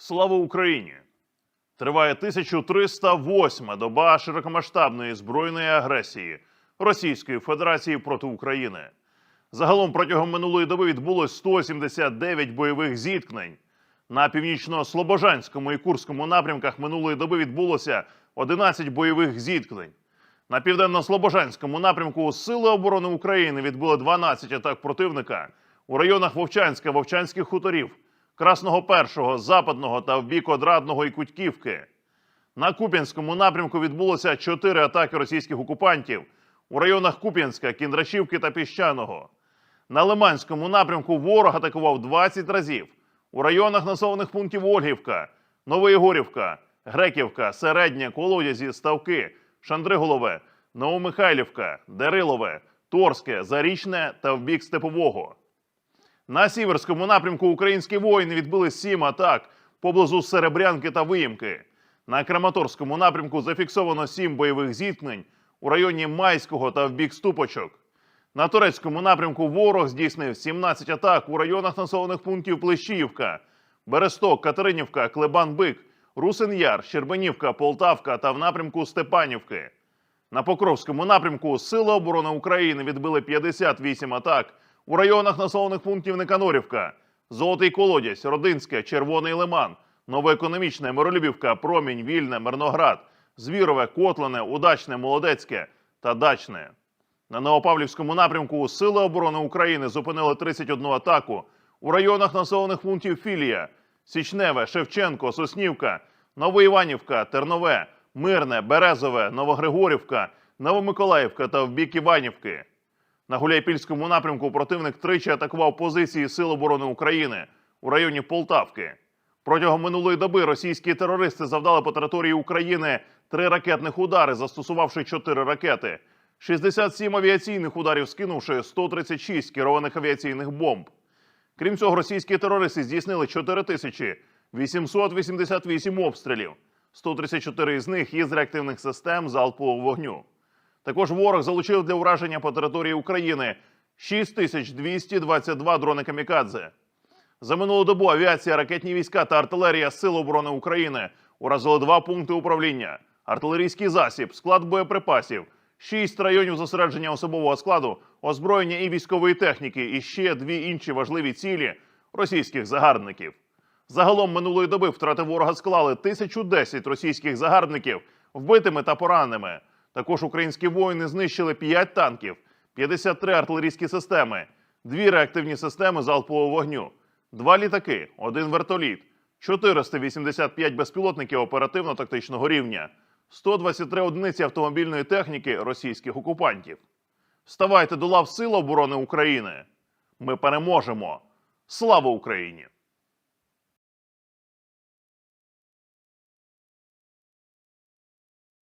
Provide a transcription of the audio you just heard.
Слава Україні! Триває 1308-ма доба широкомасштабної збройної агресії Російської Федерації проти України. Загалом протягом минулої доби відбулось 179 бойових зіткнень. На північно-слобожанському і Курському напрямках минулої доби відбулося 11 бойових зіткнень. На південно-слобожанському напрямку Сили оборони України відбули 12 атак противника у районах Вовчанська, Вовчанських хуторів, Красного Першого, Западного та в бік Одрадного і Кутьківки. На Куп'янському напрямку відбулося 4 атаки російських окупантів у районах Куп'янська, Кіндрашівки та Піщаного. На Лиманському напрямку ворог атакував 20 разів у районах населених пунктів Ольгівка, Новоєгорівка, Греківка, Середня, Колодязі, Ставки, Шандриголове, Новомихайлівка, Дерилове, Торське, Зарічне та в бік Степового. На сіверському напрямку українські воїни відбили сім атак поблизу Серебрянки та Виїмки. На Краматорському напрямку зафіксовано сім бойових зіткнень у районі Майського та в бік Ступочок. На турецькому напрямку ворог здійснив 17 атак у районах населених пунктів Плещіївка, Бересток, Катеринівка, Клебан-Бик, Русин-Яр, Щербанівка, Полтавка та в напрямку Степанівки. На Покровському напрямку Сили оборони України відбили 58 атак у районах населених пунктів Никанорівка, Золотий Колодязь, Родинське, Червоний Лиман, Новоекономічне, Миролюбівка, Промінь, Вільне, Мирноград, Звірове, Котлане, Удачне, Молодецьке та Дачне. На Новопавлівському напрямку Сили оборони України зупинили 31 атаку у районах населених пунктів Філія, Січневе, Шевченко, Соснівка, Новоіванівка, Тернове, Мирне, Березове, Новогригорівка, Новомиколаївка та в бік Іванівки. На Гуляйпільському напрямку противник тричі атакував позиції Сил оборони України у районі Полтавки. Протягом минулої доби російські терористи завдали по території України три ракетних удари, застосувавши чотири ракети, 67 авіаційних ударів скинувши 136 керованих авіаційних бомб. Крім цього, російські терористи здійснили 4888 обстрілів, 134 із них із реактивних систем залпового вогню. Також ворог залучив для ураження по території України 6222 дрони камікадзе. За минулу добу авіація, ракетні війська та артилерія Сил оборони України уразили два пункти управління, артилерійський засіб, склад боєприпасів, шість районів зосередження особового складу, озброєння і військової техніки, і ще дві інші важливі цілі російських загарбників. Загалом минулої доби втрати ворога склали 1010 російських загарбників вбитими та пораненими. Також українські воїни знищили 5 танків, 53 артилерійські системи, 2 реактивні системи залпового вогню, 2 літаки, 1 вертоліт, 485 безпілотників оперативно-тактичного рівня, 123 одиниці автомобільної техніки російських окупантів. Вставайте до лав Сил оборони України. Ми переможемо. Слава Україні!